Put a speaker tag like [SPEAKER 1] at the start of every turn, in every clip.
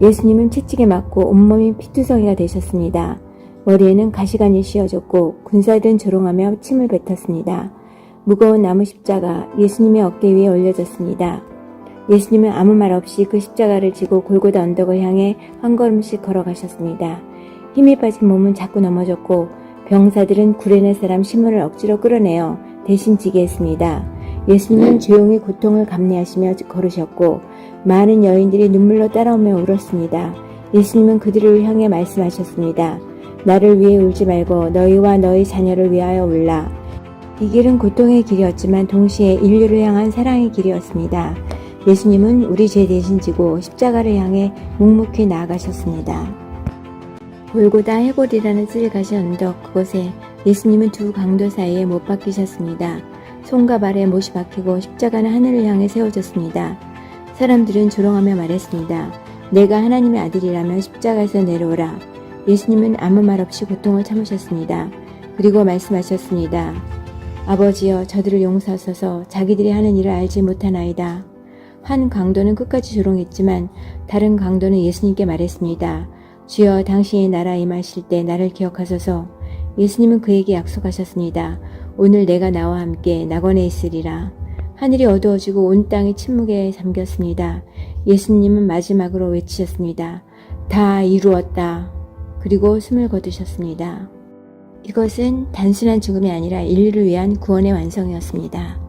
[SPEAKER 1] 예수님은 채찍에 맞고 온몸이 피투성이가 되셨습니다. 머리에는 가시관이 씌어졌고 군사들은 조롱하며 침을 뱉었습니다. 무거운 나무 십자가 예수님의 어깨 위에 올려졌습니다. 예수님은 아무 말 없이 그 십자가를 지고 골고다 언덕을 향해 한 걸음씩 걸어가셨습니다. 힘이 빠진 몸은 자꾸 넘어졌고 병사들은 구레네 사람 시몬을 억지로 끌어내어 대신 지게 했습니다. 예수님은 조용히 고통을 감내하시며 걸으셨고 많은 여인들이 눈물로 따라오며 울었습니다. 예수님은 그들을 향해 말씀하셨습니다. 나를 위해 울지 말고 너희와 너희 자녀를 위하여 울라. 이 길은 고통의 길이었지만 동시에 인류를 향한 사랑의 길이었습니다. 예수님은 우리 죄 대신 지고 십자가를 향해 묵묵히 나아가셨습니다. 골고다 해골이라는 뜰 가신 언덕 그곳에 예수님은 두 강도 사이에 못 박히셨습니다. 손과 발에 못이 박히고 십자가는 하늘을 향해 세워졌습니다. 사람들은 조롱하며 말했습니다. 내가 하나님의 아들이라면 십자가에서 내려오라. 예수님은 아무 말 없이 고통을 참으셨습니다. 그리고 말씀하셨습니다. 아버지여 저들을 용서하소서 자기들이 하는 일을 알지 못하나이다. 한 강도는 끝까지 조롱했지만 다른 강도는 예수님께 말했습니다. 주여 당신의 나라 임하실 때 나를 기억하소서. 예수님은 그에게 약속하셨습니다. 오늘 내가 나와 함께 낙원에 있으리라. 하늘이 어두워지고 온 땅이 침묵에 잠겼습니다. 예수님은 마지막으로 외치셨습니다. 다 이루었다. 그리고 숨을 거두셨습니다. 이것은 단순한 죽음이 아니라 인류를 위한 구원의 완성이었습니다.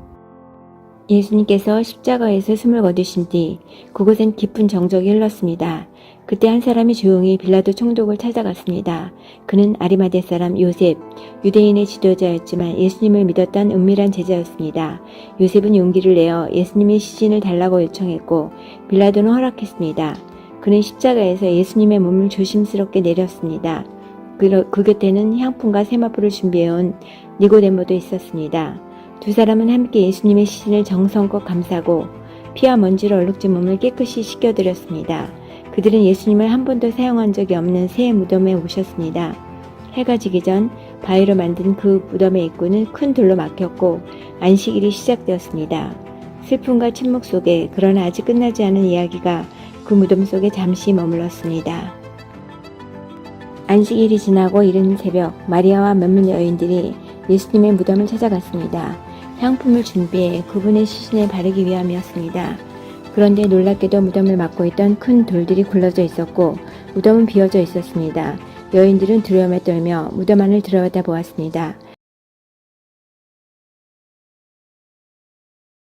[SPEAKER 1] 예수님께서 십자가에서 숨을 거두신 뒤 그곳엔 깊은 정적이 흘렀습니다. 그때 한 사람이 조용히 빌라도 총독을 찾아갔습니다. 그는 아리마대 사람 요셉, 유대인의 지도자였지만 예수님을 믿었던 은밀한 제자였습니다. 요셉은 용기를 내어 예수님의 시신을 달라고 요청했고 빌라도는 허락했습니다. 그는 십자가에서 예수님의 몸을 조심스럽게 내렸습니다. 그, 그 곁에는 향품과 세마포를 준비해온 니고데모도 있었습니다. 두 사람은 함께 예수님의 시신을 정성껏 감싸고 피와 먼지로 얼룩진 몸을 깨끗이 씻겨드렸습니다. 그들은 예수님을 한 번도 사용한 적이 없는 새 무덤에 오셨습니다. 해가 지기 전 바위로 만든 그 무덤의 입구는 큰 돌로 막혔고 안식일이 시작되었습니다. 슬픔과 침묵 속에 그러나 아직 끝나지 않은 이야기가 그 무덤 속에 잠시 머물렀습니다. 안식일이 지나고 이른 새벽 마리아와 몇몇 여인들이 예수님의 무덤을 찾아갔습니다. 향품을 준비해 그분의 시신에 바르기 위함이었습니다. 그런데 놀랍게도 무덤을 막고 있던 큰 돌들이 굴러져 있었고 무덤은 비어져 있었습니다. 여인들은 두려움에 떨며 무덤 안을 들여다 보았습니다.